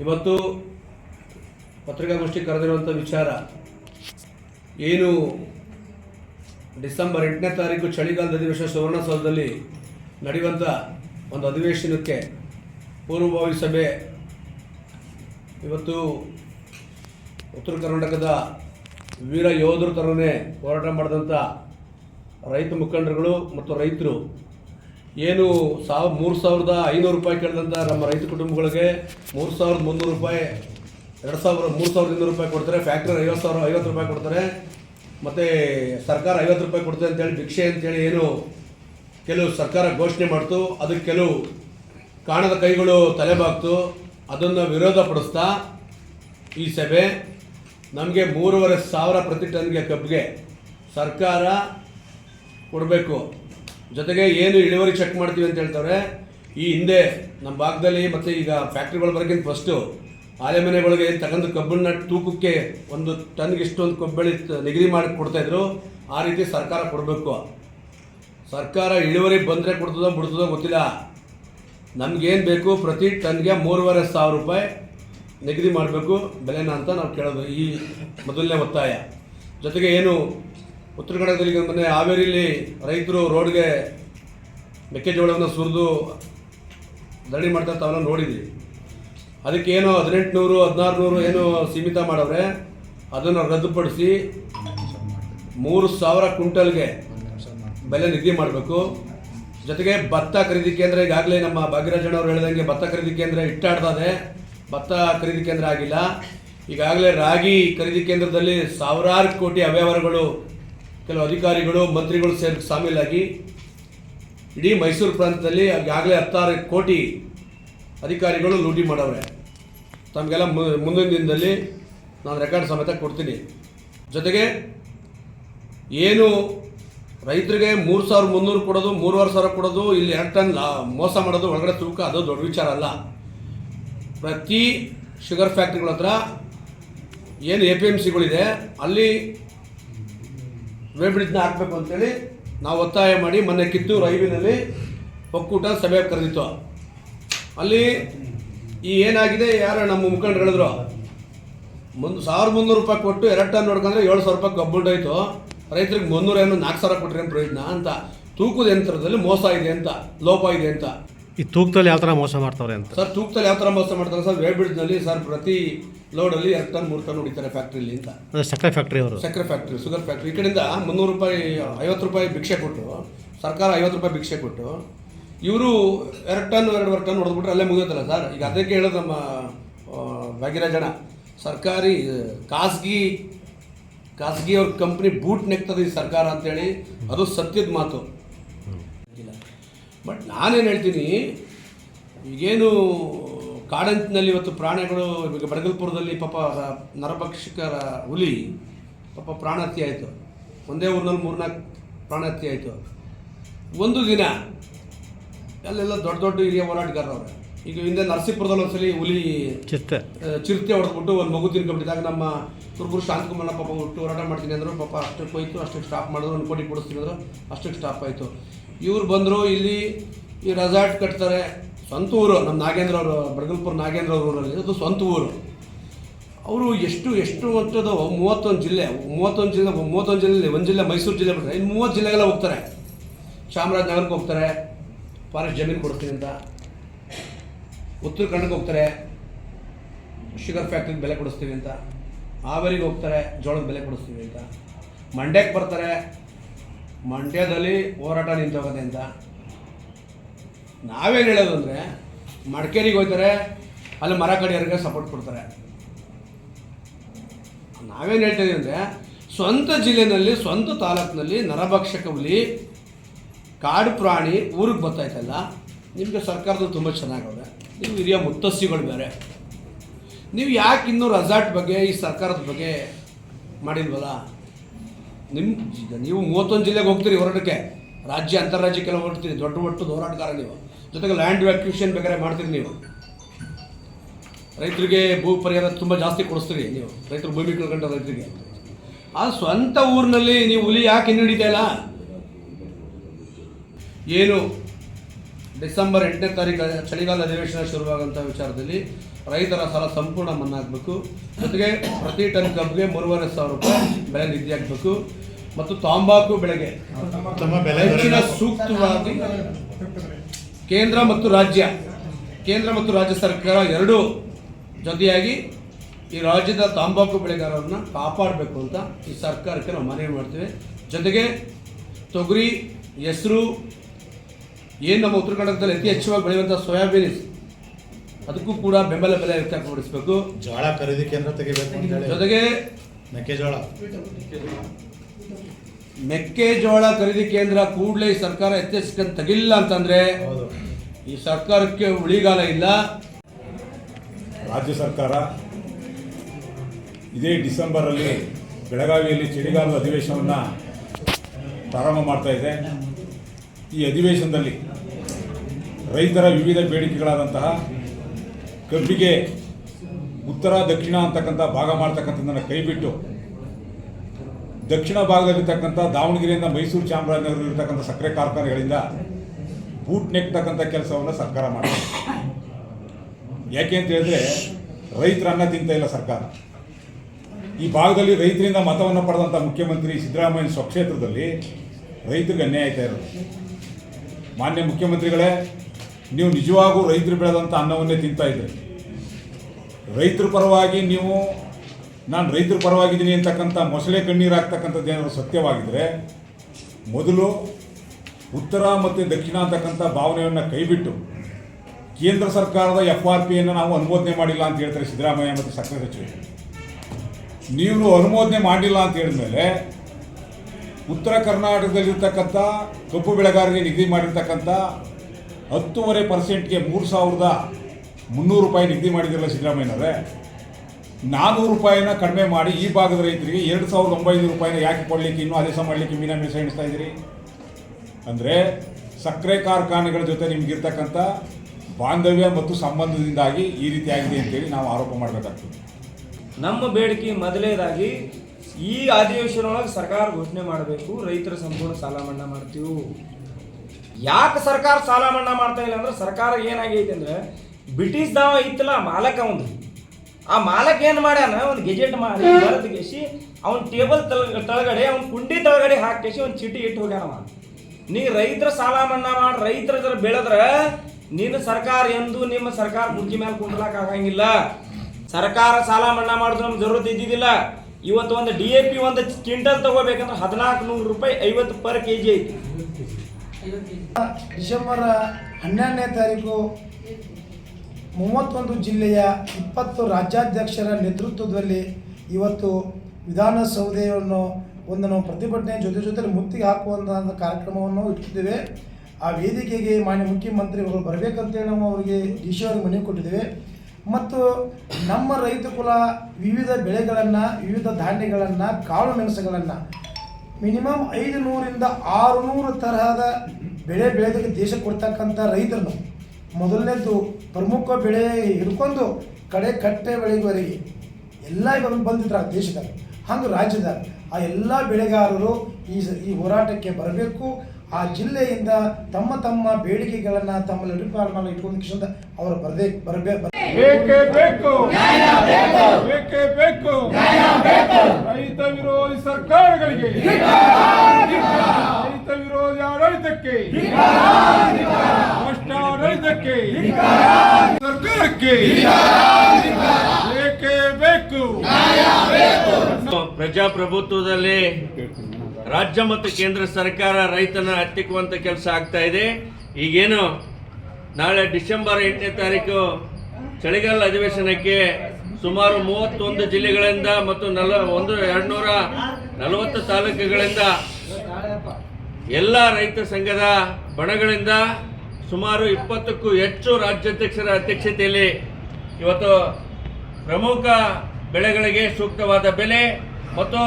ಇವತ್ತು ಪತ್ರಿಕಾಗೋಷ್ಠಿ ಕರೆದಿರುವಂಥ ವಿಚಾರ ಏನು ಡಿಸೆಂಬರ್ ಎಂಟನೇ ತಾರೀಕು ಚಳಿಗಾಲದ ಅಧಿವೇಶನ ಸುವರ್ಣಸೌಧದಲ್ಲಿ ನಡೆಯುವಂಥ ಒಂದು ಅಧಿವೇಶನಕ್ಕೆ ಪೂರ್ವಭಾವಿ ಸಭೆ. ಇವತ್ತು ಉತ್ತರ ಕರ್ನಾಟಕದ ವೀರ ಯೋಧರ ಥರನೇ ಹೋರಾಟ ಮಾಡಿದಂಥ ರೈತ ಮುಖಂಡರುಗಳು ಮತ್ತು ರೈತರು ಏನು ಸಾವ್ ಮೂರು ಸಾವಿರದ ಐನೂರು ರೂಪಾಯಿ ಕೇಳಿದಂಥ ನಮ್ಮ ರೈತ ಕುಟುಂಬಗಳಿಗೆ ಮೂರು ಸಾವಿರದ ಮುನ್ನೂರು ರೂಪಾಯಿ, ಎರಡು ಸಾವಿರ, ಮೂರು ಸಾವಿರದ ಇನ್ನೂರು ರೂಪಾಯಿ ಕೊಡ್ತಾರೆ. ಫ್ಯಾಕ್ಟ್ರಿ ಐವತ್ತು ಸಾವಿರ, ಐವತ್ತು ರೂಪಾಯಿ ಕೊಡ್ತಾರೆ. ಮತ್ತು ಸರ್ಕಾರ ಐವತ್ತು ರೂಪಾಯಿ ಕೊಡ್ತದೆ ಅಂತೇಳಿ ಭಿಕ್ಷೆ ಅಂತೇಳಿ ಏನು ಕೆಲವು ಸರ್ಕಾರ ಘೋಷಣೆ ಮಾಡ್ತು. ಅದಕ್ಕೆ ಕೆಲವು ಕಾಣದ ಕೈಗಳು ತಲೆಬಾಕ್ತು ಅದನ್ನು ವಿರೋಧ ಪಡಿಸ್ತಾ ಈ ಸಭೆ ನಮಗೆ ಮೂರುವರೆ ಸಾವಿರ ಪ್ರತಿ ಟನ್ಗೆ ಕಬ್ಬಿಗೆ ಸರ್ಕಾರ ಕೊಡಬೇಕು. ಜೊತೆಗೆ ಏನು ಇಳುವರಿ ಚೆಕ್ ಮಾಡ್ತೀವಿ ಅಂತ ಹೇಳ್ತಾರೆ, ಈ ಹಿಂದೆ ನಮ್ಮ ಭಾಗದಲ್ಲಿ ಮತ್ತು ಈಗ ಫ್ಯಾಕ್ಟ್ರಿಗಳು ಬರೋಕ್ಕಿಂತ ಫಸ್ಟು ಆಲೆಮನೆಗಳಿಗೆ ತಗೊಂಡು ಕಬ್ಬನ್ನ ತೂಕಕ್ಕೆ ಒಂದು ಟನ್ಗೆ ಇಷ್ಟೊಂದು ಕಬ್ಬಳಿ ನಿಗದಿ ಮಾಡಿ ಕೊಡ್ತಾಯಿದ್ರು ಆ ರೀತಿ ಸರ್ಕಾರ ಕೊಡಬೇಕು. ಸರ್ಕಾರ ಇಳುವರಿ ಬಂದರೆ ಕೊಡ್ತದೋ ಬಿಡ್ತದೋ ಗೊತ್ತಿಲ್ಲ. ನಮಗೇನು ಬೇಕು ಪ್ರತಿ ಟನ್ಗೆ ಮೂರುವರೆ ಸಾವಿರ ರೂಪಾಯಿ ನಿಗದಿ ಮಾಡಬೇಕು, ಬೆಲೆನ ಅಂತ ನಾವು ಕೇಳೋದು, ಈ ಮೊದಲನೇ ಒತ್ತಾಯ. ಜೊತೆಗೆ ಏನು ಉತ್ತರ ಕನ್ನಡದಲ್ಲಿ ಮೊನ್ನೆ ಹಾವೇರಿಲಿ ರೈತರು ರೋಡ್ಗೆ ಮೆಕ್ಕೆಜೋಳವನ್ನು ಸುರಿದು ಧರಣಿ ಮಾಡ್ತಾ ತಾವೆಲ್ಲ ನೋಡಿದ್ವಿ ಅದಕ್ಕೇನು ಹದಿನೆಂಟುನೂರು ಹದಿನಾರು ನೂರು ಏನು ಸೀಮಿತ ಮಾಡವ್ರೆ. ಅದನ್ನು ರದ್ದುಪಡಿಸಿ ಮೂರು ಸಾವಿರ ಕ್ವಿಂಟಲ್ಗೆ ಬೆಲೆ ನಿಗದಿ ಮಾಡಬೇಕು. ಜೊತೆಗೆ ಭತ್ತ ಖರೀದಿ ಕೇಂದ್ರ ಈಗಾಗಲೇ ನಮ್ಮ ಭಾಗ್ಯರಾಜಣ್ಣ ಅವರು ಹೇಳಿದಂಗೆ ಭತ್ತ ಖರೀದಿ ಕೇಂದ್ರ ಇಟ್ಟಾಡ್ತದೆ ಭತ್ತ ಖರೀದಿ ಕೇಂದ್ರ ಆಗಿಲ್ಲ. ಈಗಾಗಲೇ ರಾಗಿ ಖರೀದಿ ಕೇಂದ್ರದಲ್ಲಿ ಸಾವಿರಾರು ಕೋಟಿ ಅವ್ಯವಹಾರಗಳು ಕೆಲವು ಅಧಿಕಾರಿಗಳು, ಮಂತ್ರಿಗಳು ಸೇರಿ ಸಾಮೀಲಾಗಿ ಇಡೀ ಮೈಸೂರು ಪ್ರಾಂತ್ಯದಲ್ಲಿ ಈಗಾಗಲೇ ಹತ್ತಾರು ಕೋಟಿ ಅಧಿಕಾರಿಗಳು ಲೂಟಿ ಮಾಡವ್ರೆ. ತಮಗೆಲ್ಲ ಮುಂದಿನ ದಿನದಲ್ಲಿ ನಾನು ರೆಕಾರ್ಡ್ ಸಮೇತ ಕೊಡ್ತೀನಿ. ಜೊತೆಗೆ ಏನು ರೈತರಿಗೆ ಮೂರು ಸಾವಿರ ಮುನ್ನೂರು ಕೊಡೋದು, ಮೂರುವರೆ ಸಾವಿರ ಕೊಡೋದು, ಇಲ್ಲಿ ಎರಡು ಟನ್ ಮೋಸ ಮಾಡೋದು ಒಳಗಡೆ ತೂಕ ಅದು ದೊಡ್ಡ ವಿಚಾರ ಅಲ್ಲ. ಪ್ರತಿ ಶುಗರ್ ಫ್ಯಾಕ್ಟ್ರಿಗಳ ಹತ್ರ ಏನು ಎ ಪಿ ಎಂ ಸಿಗಳಿದೆ ಅಲ್ಲಿ ವೇಬ್ರಿಡ್ಜ್ನ ಹಾಕಬೇಕು ಅಂತೇಳಿ ನಾವು ಒತ್ತಾಯ ಮಾಡಿ ಮೊನ್ನೆ ಕಿತ್ತೂರು ಐವಿನಲ್ಲಿ ಒಕ್ಕೂಟ ಸಭೆ ಕರೆದಿತ್ತು. ಅಲ್ಲಿ ಈ ಏನಾಗಿದೆ ಯಾರು ನಮ್ಮ ಮುಖಂಡರು ಹೇಳಿದ್ರು ಒಂದು ಸಾವಿರದ ಮುನ್ನೂರು ರೂಪಾಯಿ ಕೊಟ್ಟು ಎರಡು ಟನ್ ನೋಡ್ಕೊಂಡ್ರೆ ಏಳು ಸಾವಿರ ರೂಪಾಯಿ ಕಬ್ಬುಂಡಾಯ್ತು ರೈತರಿಗೆ ಮುನ್ನೂರ ಏನು ನಾಲ್ಕು ಸಾವಿರ ಕೊಟ್ಟರೆ ಏನು ಪ್ರಯೋಜನ ಅಂತ. ತೂಕದ ಯಂತ್ರದಲ್ಲಿ ಮೋಸ ಇದೆ ಅಂತ ಲೋಪ ಇದೆ ಅಂತ. ಈ ತೂಕದಲ್ಲಿ ಯಾವ ಥರ ಮೋಸ ಮಾಡ್ತಾವ್ರೆ ಅಂತ? ಸರ್ ತೂಕದಲ್ಲಿ ಯಾವ ಥರ ಮೋಸ ಮಾಡ್ತಾರೆ ಸರ್? ವೇಬ್ರಿಡ್ಜ್ನಲ್ಲಿ ಸರ್ ಪ್ರತಿ ಲೋಡಲ್ಲಿ ಎರಡು ಟನ್ ಮೂರು ಟನ್ ಹೊಡಿತಾರೆ ಫ್ಯಾಕ್ಟ್ರಿಲಿ ಅಂತ ಸಕ್ಕರೆ ಫ್ಯಾಕ್ಟ್ರಿ ಅವರು ಸಕ್ಕರೆ ಫ್ಯಾಕ್ಟ್ರಿ ಸುಗರ್ ಫ್ಯಾಕ್ಟ್ರಿ ಈ ಕಡೆಯಿಂದ ಮುನ್ನೂರು ರೂಪಾಯಿ ಐವತ್ತು ರೂಪಾಯಿ ಭಿಕ್ಷೆ ಕೊಟ್ಟು ಸರ್ಕಾರ ಐವತ್ತು ರೂಪಾಯಿ ಭಿಕ್ಷೆ ಕೊಟ್ಟು ಇವರು ಎರಡು ಟನ್ ಎರಡುವರೆ ಟನ್ ಹೊಡೆದ್ಬಿಟ್ರೆ ಅಲ್ಲೇ ಮುಗಿಯೋದಲ್ಲ ಸರ್? ಈಗ ಅದಕ್ಕೆ ಹೇಳೋದು ನಮ್ಮ ಭಾಗ್ಯರಾಜಣ ಸರ್ಕಾರಿ ಖಾಸಗಿ ಖಾಸಗಿ ಅವ್ರ ಕಂಪ್ನಿ ಬೂಟ್ ನೆಕ್ತದೆ ಈ ಸರ್ಕಾರ ಅಂತೇಳಿ. ಅದು ಸತ್ಯದ ಮಾತು. ಬಟ್ ನಾನೇನು ಹೇಳ್ತೀನಿ ಈಗೇನು ಕಾಡಂಚಿನಲ್ಲಿ ಇವತ್ತು ಪ್ರಾಣಿಗಳು ಈಗ ಬಡಗಲ್ಪುರದಲ್ಲಿ ಪಾಪ ನರಭಕ್ಷಕರ ಹುಲಿ ಪಾಪ ಪ್ರಾಣಹತ್ಯೆ ಆಯಿತು. ಒಂದೇ ಊರಿನಲ್ಲಿ ಮೂರ್ನಾಲ್ಕು ಪ್ರಾಣಹತ್ಯೆ ಆಯಿತು. ಒಂದು ದಿನ ಅಲ್ಲೆಲ್ಲ ದೊಡ್ಡ ದೊಡ್ಡ ಹಿರಿಯ ಹೋರಾಟಗಾರರು ಅವ್ರೆ ಈಗ ಹಿಂದೆ ನರಸೀಪುರದಲ್ಲಿ ಒಂದ್ಸಲಿ ಹುಲಿ ಚಿರತೆ ಚಿರತೆ ಹೊಡೆದ್ಬಿಟ್ಟು ಒಂದು ಮಗು ತಿನ್ಕೊಂಡ್ಬಿಟ್ಟಿದಾಗ ನಮ್ಮ ಕುರುಬರು ಶಾಂತಕುಮಾರ ಪಾಪ ಹುಟ್ಟು ಹೋರಾಟ ಮಾಡ್ತೀನಿ ಅಂದರು. ಪಾಪ ಅಷ್ಟಕ್ಕೆ ಹೋಯ್ತು ಅಷ್ಟಕ್ಕೆ ಸ್ಟಾಪ್ ಮಾಡಿದ್ರು. ಒಂದು ಕೋಟಿ ಕೊಡಿಸ್ತೀನಿ ಅಂದರು. ಅಷ್ಟಕ್ಕೆ ಸ್ಟಾಪ್ ಆಯಿತು. ಇವ್ರು ಬಂದರು ಇಲ್ಲಿ ಈ ರೆಸಾರ್ಟ್ ಕಟ್ತಾರೆ. ಸ್ವಂತ ಊರು ನಮ್ಮ ನಾಗೇಂದ್ರ ಅವರು, ಬಡಗಲ್ಪುರ ನಾಗೇಂದ್ರ ಅವ್ರ ಊರಲ್ಲಿ, ಅದು ಸ್ವಂತ ಊರು. ಅವರು ಎಷ್ಟು ಎಷ್ಟು ಮಟ್ಟದ ಮೂವತ್ತೊಂದು ಜಿಲ್ಲೆ ಮೂವತ್ತೊಂದು ಜಿಲ್ಲೆ ಮೂವತ್ತೊಂದು ಜಿಲ್ಲೆ ಒಂದು ಜಿಲ್ಲೆ ಮೈಸೂರು ಜಿಲ್ಲೆ ಬಿಟ್ಟರೆ ಇನ್ನು ಮೂವತ್ತು ಜಿಲ್ಲೆಗೆಲ್ಲ ಹೋಗ್ತಾರೆ. ಚಾಮರಾಜನಗರಕ್ಕೆ ಹೋಗ್ತಾರೆ. ಫಾರೆಸ್ಟ್ ಜಮೀನು ಕೊಡ್ತೀನಿ ಅಂತ. ಉತ್ತರ ಕನ್ನಡಕ್ಕೆ ಹೋಗ್ತಾರೆ. ಶುಗರ್ ಫ್ಯಾಕ್ಟ್ರಿಗೆ ಬೆಲೆ ಕೊಡಿಸ್ತೀವಿ ಅಂತ. ಹಾವೇರಿಗೆ ಹೋಗ್ತಾರೆ, ಜೋಳದ ಬೆಲೆ ಕೊಡಿಸ್ತೀವಿ ಅಂತ. ಮಂಡ್ಯಕ್ಕೆ ಬರ್ತಾರೆ. ಮಂಡ್ಯದಲ್ಲಿ ಹೋರಾಟ ನಿಂತೋಗದೆ ಅಂತ. ನಾವೇನು ಹೇಳೋದು ಅಂದರೆ ಮಡಿಕೇರಿಗೆ ಹೋಗ್ತಾರೆ, ಅಲ್ಲಿ ಮರ ಕಡಿಯೋರಿಗೆ ಸಪೋರ್ಟ್ ಕೊಡ್ತಾರೆ. ನಾವೇನು ಹೇಳ್ತೀವಿ ಅಂದರೆ ಸ್ವಂತ ಜಿಲ್ಲೆಯಲ್ಲಿ ಸ್ವಂತ ತಾಲೂಕಿನಲ್ಲಿ ನರಭಕ್ಷಕ ಹುಲಿ, ಕಾಡು ಪ್ರಾಣಿ ಊರಿಗೆ ಬರ್ತಾಯ್ತಲ್ಲ ನಿಮಗೆ ಸರ್ಕಾರದ ತುಂಬ ಚೆನ್ನಾಗವೆ ನೀವು ಹಿರಿಯ ಮುತ್ತಸ್ಸಿಗಳು ಬೇರೆ. ನೀವು ಯಾಕೆ ಇನ್ನೂ ರೆಸಾರ್ಟ್ ಬಗ್ಗೆ, ಈ ಸರ್ಕಾರದ ಬಗ್ಗೆ ಮಾಡಿಲ್ವಲ್ಲ? ನಿಮ್ಮ ನೀವು ಮೂವತ್ತೊಂದು ಜಿಲ್ಲೆಗೆ ಹೋಗ್ತೀರಿ ಹೊರಡಕ್ಕೆ. ರಾಜ್ಯ ಅಂತಾರಾಜ್ಯಕ್ಕೆಲ್ಲ ಹೊರಡ್ತೀರಿ ದೊಡ್ಡ ಒಟ್ಟು ಹೋರಾಟಗಾರ ನೀವು. ಜೊತೆಗೆ ಲ್ಯಾಂಡ್ ವ್ಯಾಕ್ಯೂಷನ್ ಬೇಕಾದ್ರೆ ಮಾಡ್ತೀರಿ ನೀವು. ರೈತರಿಗೆ ಭೂ ಪರಿಹಾರ ತುಂಬ ಜಾಸ್ತಿ ಕೊಡಿಸ್ತೀರಿ ನೀವು. ರೈತರು ಭೂಮಿ ಕಳ್ಕೊಂಡ ರೈತರಿಗೆ. ಆ ಸ್ವಂತ ಊರಿನಲ್ಲಿ ನೀವು ಹುಲಿ ಯಾಕೆ ಹಿನ್ನಡಿತಾ ಇಲ್ಲ? ಏನು? ಡಿಸೆಂಬರ್ ಎಂಟನೇ ತಾರೀಕು ಚಳಿಗಾಲ ಅಧಿವೇಶನ ಶುರುವಾಗುವಂಥ ವಿಚಾರದಲ್ಲಿ ರೈತರ ಸಾಲ ಸಂಪೂರ್ಣ ಮನ್ನಾಗಬೇಕು ಜೊತೆಗೆ ಪ್ರತಿ ಟನ್ ಕಬ್ಬಿಗೆ ಮೂರುವರೆ ಸಾವಿರ ರೂಪಾಯಿ ಬೆಲೆ ನಿಧಿಯಾಗಬೇಕು ಆಗಬೇಕು. ಮತ್ತು ತಾಂಬಾಕು ಬೆಳೆಗೆ ಹೆಚ್ಚಿನ ಸೂಕ್ತವಾಗಿ ಕೇಂದ್ರ ಮತ್ತು ರಾಜ್ಯ ಕೇಂದ್ರ ಮತ್ತು ರಾಜ್ಯ ಸರ್ಕಾರ ಎರಡೂ ಜೊತೆಯಾಗಿ ಈ ರಾಜ್ಯದ ತಂಬಾಕು ಬೆಳೆಗಾರರನ್ನು ಕಾಪಾಡಬೇಕು ಅಂತ ಈ ಸರ್ಕಾರಕ್ಕೆ ನಾವು ಮನವಿ ಮಾಡ್ತೀವಿ. ಜೊತೆಗೆ ತೊಗರಿ ಹೆಸರು ಏನು ನಮ್ಮ ಉತ್ತರ ಕರ್ನಾಟಕದಲ್ಲಿ ಅತಿ ಹೆಚ್ಚಾಗಿ ಬೆಳೆಯುವಂಥ ಸೋಯಾಬೀನ್ ಅದಕ್ಕೂ ಕೂಡ ಬೆಂಬಲ ಬೆಲೆ ವ್ಯಕ್ತಪಡಿಸಬೇಕು ಜೋಳ ಖರೀದಿ ಕೇಂದ್ರ ತೆಗಿಬೇಕು ಅಂತ ಹೇಳಿ. ಜೊತೆಗೆ ಮೆಕ್ಕೆಜೋಳ. ಮೆಕ್ಕೆಜೋಳ ಖರೀದಿ ಕೇಂದ್ರ ಕೂಡಲೇ ಈ ಸರ್ಕಾರ ಎಚ್ಚರಿಸ್ಕೊಂಡು ತೆಗಿಲ್ಲ ಅಂತಂದ್ರೆ ಹೌದು. ಈ ಸರ್ಕಾರಕ್ಕೆ ಉಳಿಗಾಲ ಇಲ್ಲ. ರಾಜ್ಯ ಸರ್ಕಾರ ಇದೇ ಡಿಸೆಂಬರಲ್ಲಿ ಬೆಳಗಾವಿಯಲ್ಲಿ ಚಳಿಗಾಲದ ಅಧಿವೇಶನವನ್ನು ಪ್ರಾರಂಭ ಮಾಡ್ತಾ ಇದೆ. ಈ ಅಧಿವೇಶನದಲ್ಲಿ ರೈತರ ವಿವಿಧ ಬೇಡಿಕೆಗಳಾದಂತಹ ಕಬ್ಬಿಗೆ ಉತ್ತರ ದಕ್ಷಿಣ ಅಂತಕ್ಕಂಥ ಭಾಗ ಮಾಡ್ತಕ್ಕಂಥದ್ದನ್ನು ಕೈಬಿಟ್ಟು ದಕ್ಷಿಣ ಭಾಗದಲ್ಲಿರ್ತಕ್ಕಂಥ ದಾವಣಗೆರೆಯಿಂದ ಮೈಸೂರು ಚಾಮರಾಜನಗರಲ್ಲಿರ್ತಕ್ಕಂಥ ಸಕ್ಕರೆ ಕಾರ್ಖಾನೆಗಳಿಂದ ಬೂಟ್ ನೆಕ್ತಕ್ಕಂಥ ಕೆಲಸವನ್ನು ಸರ್ಕಾರ ಮಾಡಿದೆ ಯಾಕೆ ಅಂತ ಹೇಳಿದ್ರೆ ರೈತರನ್ನ ತಿಂತ ಇಲ್ಲ ಸರ್ಕಾರ. ಈ ಭಾಗದಲ್ಲಿ ರೈತರಿಂದ ಮತವನ್ನು ಪಡೆದಂಥ ಮುಖ್ಯಮಂತ್ರಿ ಸಿದ್ದರಾಮಯ್ಯ ಸ್ವಕ್ಷೇತ್ರದಲ್ಲಿ ರೈತರಿಗೆ ಅನ್ಯಾಯ ಆಯ್ತಾ ಇರೋದು. ಮಾನ್ಯ ಮುಖ್ಯಮಂತ್ರಿಗಳೇ, ನೀವು ನಿಜವಾಗೂ ರೈತರು ಬೆಳೆದಂಥ ಅನ್ನವನ್ನೇ ತಿಂತಾ ಇದ್ದೀರಿ. ರೈತರ ಪರವಾಗಿ ನೀವು ನಾನು ರೈತರ ಪರವಾಗಿದ್ದೀನಿ ಅಂತಕ್ಕಂಥ ಮೊಸಳೆ ಕಣ್ಣೀರು ಹಾಕ್ತಕ್ಕಂಥದ್ದು ಏನಾದರೂ ಸತ್ಯವಾಗಿದ್ದರೆ ಮೊದಲು ಉತ್ತರ ಮತ್ತು ದಕ್ಷಿಣ ಅಂತಕ್ಕಂಥ ಭಾವನೆಯನ್ನು ಕೈಬಿಟ್ಟು ಕೇಂದ್ರ ಸರ್ಕಾರದ ಎಫ್ ಆರ್ ಪಿಯನ್ನು ನಾವು ಅನುಮೋದನೆ ಮಾಡಿಲ್ಲ ಅಂತ ಹೇಳ್ತಾರೆ ಸಿದ್ದರಾಮಯ್ಯ ಮತ್ತು ಸಕ್ಕರೆ ಸಚಿವರು ನೀವು ಅನುಮೋದನೆ ಮಾಡಿಲ್ಲ ಅಂತ ಹೇಳಿದ್ಮೇಲೆ ಉತ್ತರ ಕರ್ನಾಟಕದಲ್ಲಿರ್ತಕ್ಕಂಥ ಕಬ್ಬು ಬೆಳೆಗಾರರಿಗೆ ನಿಗದಿ ಮಾಡಿರ್ತಕ್ಕಂಥ ಹತ್ತೂವರೆ ಪರ್ಸೆಂಟ್ಗೆ ಮೂರು ಸಾವಿರದ ಮುನ್ನೂರು ರೂಪಾಯಿ ನಿಗದಿ ಮಾಡಿದಿರಲ್ಲ ಸಿದ್ದರಾಮಯ್ಯನವರೇ ನಾನ್ನೂರು ರೂಪಾಯಿನ ಕಡಿಮೆ ಮಾಡಿ ಈ ಭಾಗದ ರೈತರಿಗೆ ಎರಡು ಸಾವಿರದ ಒಂಬೈನೂರು ರೂಪಾಯಿನ ಯಾಕೆ ಕೊಡಲಿಕ್ಕೆ ಇನ್ನೂ ಆದೇಶ ಮಾಡಲಿಕ್ಕೆ ಮೀನ ಮೀಸ ಎಣಿಸ್ತಾ ಇದ್ದೀರಿ? ಅಂದರೆ ಸಕ್ಕರೆ ಕಾರ್ಖಾನೆಗಳ ಜೊತೆ ನಿಮಗಿರ್ತಕ್ಕಂಥ ಬಾಂಧವ್ಯ ಮತ್ತು ಸಂಬಂಧದಿಂದಾಗಿ ಈ ರೀತಿ ಆಗಿದೆ ಅಂತೇಳಿ ನಾವು ಆರೋಪ ಮಾಡಬೇಕಾಗ್ತದೆ. ನಮ್ಮ ಬೇಡಿಕೆ ಮೊದಲೇದಾಗಿ ಈ ಅಧಿವೇಶನೊಳಗೆ ಸರ್ಕಾರ ಘೋಷಣೆ ಮಾಡಬೇಕು, ರೈತರ ಸಂಪೂರ್ಣ ಸಾಲ ಮನ್ನಾ ಮಾಡ್ತೀವಿ. ಯಾಕೆ ಸರ್ಕಾರ ಸಾಲ ಮನ್ನಾ ಮಾಡ್ತಾ ಇಲ್ಲ ಅಂದ್ರೆ ಸರ್ಕಾರ ಏನಾಗೈತೆ ಅಂದ್ರೆ ಬ್ರಿಟಿಷ್ ದಾವ ಇತ್ತಲ್ಲ ಮಾಲಕ ಒಂದು. ಆ ಮಾಲಕ್ ಏನ್ ಮಾಡ್ಯಾನ? ಒಂದು ಗೆಜೆಟ್ ಮಾಡಿ ಗೆಸಿ, ಅವ್ನ ಟೇಬಲ್ ತಳ ತಳಗಡೆ, ಅವ್ನ ಕುಂಡಿ ತಳಗಡೆ ಹಾಕಿಸಿ ಒಂದು ಚೀಟಿ ಇಟ್ಟು ಹೋಗ್ಯಾನವ ನೀ ರೈತರ ಸಾಲ ಮನ್ನಾ ಮಾಡಿ, ರೈತರ ಜರ ಬೆಳೆದ್ರ, ನಿನ್ನ ಸರ್ಕಾರ ಎಂದು ನಿಮ್ಮ ಸರ್ಕಾರ ಮುಗಿ ಮೇಲೆ ಕುಂಡ್ಲಾಕ್ ಆಗಂಗಿಲ್ಲ. ಸರ್ಕಾರ ಸಾಲ ಮನ್ನಾ ಮಾಡಿದ್ರೆ ನಮ್ಗೆ ಜರೂರತ್ ಇದ್ದಿದ್ದಿಲ್ಲ. ಇವತ್ತು ಒಂದು ಡಿ ಎ ಪಿ ಒಂದು ಕ್ವಿಂಟಲ್ ತಗೋಬೇಕಂದ್ರೆ ಹದಿನಾಲ್ಕು ನೂರು ರೂಪಾಯಿ ಐವತ್ತು ಪರ್ ಕೆ ಜಿ ಐತಿ. ಡಿಸೆಂಬರ್ ಹನ್ನೆರಡನೇ ತಾರೀಕು ಮೂವತ್ತೊಂದು ಜಿಲ್ಲೆಯ ಇಪ್ಪತ್ತು ರಾಜ್ಯಾಧ್ಯಕ್ಷರ ನೇತೃತ್ವದಲ್ಲಿ ಇವತ್ತು ವಿಧಾನಸೌಧೆಯನ್ನು ಒಂದು ನಾವು ಪ್ರತಿಭಟನೆ ಜೊತೆ ಜೊತೆಲಿ ಮುತ್ತಿಗೆ ಹಾಕುವಂತಹ ಕಾರ್ಯಕ್ರಮವನ್ನು ಇಟ್ಟಿದ್ದೇವೆ. ಆ ವೇದಿಕೆಗೆ ಮಾನ್ಯ ಮುಖ್ಯಮಂತ್ರಿಗಳು ಬರಬೇಕಂತೇಳಿ ನಾವು ಅವರಿಗೆ ಡಿ ಮನವಿ ಕೊಟ್ಟಿದ್ದೇವೆ. ಮತ್ತು ನಮ್ಮ ರೈತ ಕುಲ ವಿವಿಧ ಬೆಳೆಗಳನ್ನು, ವಿವಿಧ ಧಾನ್ಯಗಳನ್ನು, ಕಾಳು ಮೆಣಸುಗಳನ್ನು ಮಿನಿಮಮ್ ಐದು ನೂರಿಂದ ಆರುನೂರು ತರಹದ ಬೆಳೆ ಬೆಳೆದಕ್ಕೆ ದೇಶ ಕೊಡ್ತಕ್ಕಂಥ ರೈತರನ್ನು ಮೊದಲನೇದ್ದು ಪ್ರಮುಖ ಬೆಳೆ ಹಿಡ್ಕೊಂಡು ಕಡೆ ಕಟ್ಟೆ ಬೆಳೆವರೆಗೆ ಎಲ್ಲ ಇವಾಗ ಆ ದೇಶದಾಗ ಹಂಗೆ ರಾಜ್ಯದಾಗ ಆ ಎಲ್ಲ ಬೆಳೆಗಾರರು ಈ ಈ ಹೋರಾಟಕ್ಕೆ ಬರಬೇಕು. ಆ ಜಿಲ್ಲೆಯಿಂದ ತಮ್ಮ ತಮ್ಮ ಬೇಡಿಕೆಗಳನ್ನು ತಮ್ಮ ಲಡಿಪಾಲನ್ನು ಇಟ್ಕೊಂಡು ಅವರು ಬರದೇ ಬರಬೇಕು ಬೇಕೇ? ಬೇಕು. ಬೇಕೇ? ಬೇಕು. ರೈತ ವಿರೋಧಿ ಸರ್ಕಾರಗಳಿಗೆ. ರೈತ ವಿರೋಧಿ ಆಡಳಿತಕ್ಕೆ. ಸರ್ಕಾರಕ್ಕೆ ಬೇಕೇ ಬೇಕು? ಪ್ರಜಾಪ್ರಭುತ್ವದಲ್ಲಿ ರಾಜ್ಯ ಮತ್ತು ಕೇಂದ್ರ ಸರ್ಕಾರ ರೈತನ ಹತ್ತಿಕ್ಕುವಂತ ಕೆಲಸ ಆಗ್ತಾ ಇದೆ. ಈಗೇನು ನಾಳೆ ಡಿಸೆಂಬರ್ ಎಂಟನೇ ತಾರೀಕು ಚಳಿಗಾಲ ಅಧಿವೇಶನಕ್ಕೆ ಸುಮಾರು ಮೂವತ್ತೊಂದು ಜಿಲ್ಲೆಗಳಿಂದ ಮತ್ತು ನಲ ಒಂದು ಎರಡು ನೂರ ನಲವತ್ತು ತಾಲೂಕುಗಳಿಂದ ಎಲ್ಲ ರೈತ ಸಂಘದ ಬಣಗಳಿಂದ ಸುಮಾರು ಇಪ್ಪತ್ತಕ್ಕೂ ಹೆಚ್ಚು ರಾಜ್ಯಾಧ್ಯಕ್ಷರ ಅಧ್ಯಕ್ಷತೆಯಲ್ಲಿ ಇವತ್ತು ಪ್ರಮುಖ ಬೆಳೆಗಳಿಗೆ ಸೂಕ್ತವಾದ ಬೆಲೆ ಮತ್ತು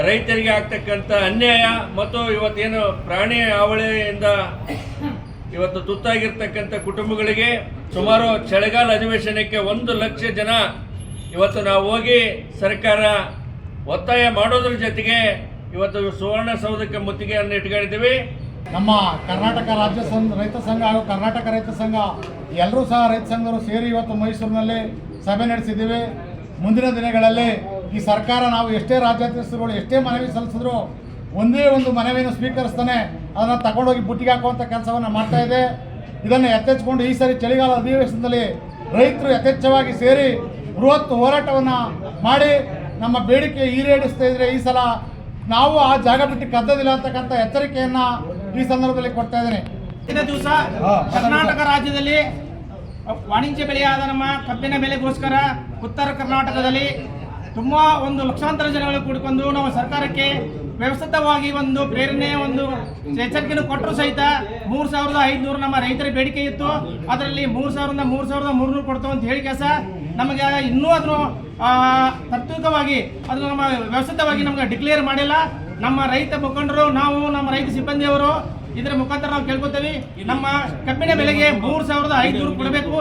ರೈತರಿಗೆ ಆಗ್ತಕ್ಕಂಥ ಅನ್ಯಾಯ ಮತ್ತು ಇವತ್ತೇನು ಪ್ರಾಣಿ ಹಾವಳಿಯಿಂದ ಇವತ್ತು ತುತ್ತಾಗಿರ್ತಕ್ಕಂಥ ಕುಟುಂಬಗಳಿಗೆ ಸುಮಾರು ಚಳಿಗಾಲ ಅಧಿವೇಶನಕ್ಕೆ ಒಂದು ಲಕ್ಷ ಜನ ಇವತ್ತು ನಾವು ಹೋಗಿ ಸರ್ಕಾರ ಒತ್ತಾಯ ಮಾಡೋದ್ರ ಜೊತೆಗೆ ಇವತ್ತು ಸುವರ್ಣಸೌಧಕ್ಕೆ ಮುತ್ತಿಗೆಯನ್ನು ಇಟ್ಕೊಂಡಿದ್ದೀವಿ ನಮ್ಮ ಕರ್ನಾಟಕ ರಾಜ್ಯ ಸಂಘ, ರೈತ ಸಂಘ ಹಾಗೂ ಕರ್ನಾಟಕ ರೈತ ಸಂಘ, ಎಲ್ಲರೂ ಸಹ ರೈತ ಸಂಘರು ಸೇರಿ ಇವತ್ತು ಮೈಸೂರಿನಲ್ಲಿ ಸಭೆ ನಡೆಸಿದ್ದೀವಿ. ಮುಂದಿನ ದಿನಗಳಲ್ಲಿ ಈ ಸರ್ಕಾರ ನಾವು ಎಷ್ಟೇ ರಾಜ್ಯಾಧ್ಯಕ್ಷರುಗಳು, ಎಷ್ಟೇ ಮನವಿ ಸಲ್ಲಿಸಿದ್ರು ಒಂದೇ ಒಂದು ಮನವಿಯನ್ನು ಸ್ವೀಕರಿಸ್ತಾನೆ. ಅದನ್ನು ತಗೊಂಡೋಗಿ ಬುಟ್ಟಿಗೆ ಹಾಕುವಂಥ ಕೆಲಸವನ್ನು ಮಾಡ್ತಾ ಇದೆ. ಇದನ್ನು ಎತ್ತೆಚ್ಚಿಕೊಂಡು ಈ ಸರಿ ಚಳಿಗಾಲ ಅಧಿವೇಶನದಲ್ಲಿ ರೈತರು ಯಥೇಚ್ಛವಾಗಿ ಸೇರಿ ಬೃಹತ್ ಹೋರಾಟವನ್ನು ಮಾಡಿ ನಮ್ಮ ಬೇಡಿಕೆ ಈಡೇರಿಸ್ತಾ ಇದ್ರೆ ಈ ಸಲ ನಾವು ಆ ಜಾಗ ಬಿಟ್ಟು ಕದ್ದದಿಲ್ಲ ಅಂತಕ್ಕಂಥ ಎಚ್ಚರಿಕೆಯನ್ನ ಈ ಸಂದರ್ಭದಲ್ಲಿ ಕೊಡ್ತಾ ಇದ್ದೇನೆ. ಹಿಂದಿನ ದಿವಸ ಕರ್ನಾಟಕ ರಾಜ್ಯದಲ್ಲಿ ವಾಣಿಜ್ಯ ಬೆಳೆಯಾದ ನಮ್ಮ ಕಬ್ಬಿನ ಬೆಲೆಗೋಸ್ಕರ ಉತ್ತರ ಕರ್ನಾಟಕದಲ್ಲಿ ತುಂಬ ಒಂದು ಲಕ್ಷಾಂತರ ಜನಗಳು ಕೂಡಿಕೊಂಡು ನಾವು ಸರ್ಕಾರಕ್ಕೆ ವ್ಯವಸ್ಥಿತವಾಗಿ ಒಂದು ಪ್ರೇರಣೆ ಒಂದು ಎಚ್ಚರಿಕೆಯನ್ನು ಕೊಟ್ಟರು ಸಹಿತ ಮೂರು ಸಾವಿರದ ಐದುನೂರು ನಮ್ಮ ರೈತರ ಬೇಡಿಕೆ ಇತ್ತು. ಅದರಲ್ಲಿ ಮೂರು ಸಾವಿರದ ಮೂರು ಸಾವಿರದ ಮೂರುನೂರು ಕೊಡ್ತೇವೆ ಅಂತ ಹೇಳಿ ಕೆಲಸ ನಮಗೆ ಇನ್ನೂ ಅದನ್ನು ತಾತ್ವಿಕವಾಗಿ ಅದನ್ನು ನಮ್ಮ ವ್ಯವಸ್ಥಿತವಾಗಿ ನಮಗೆ ಡಿಕ್ಲೇರ್ ಮಾಡಿಲ್ಲ. ನಮ್ಮ ರೈತ ಮುಖಂಡರು, ನಾವು ನಮ್ಮ ರೈತ ಸಿಬ್ಬಂದಿಯವರು, ಇದರ ಮುಖಾಂತರ ನಾವು ಕೇಳ್ಕೊತೇವೆ. ನಮ್ಮ ಕಬ್ಬಿನ ಬೆಲೆಗೆ ಮೂರು ಸಾವಿರದ ಐದುನೂರು ಕೊಡಬೇಕು.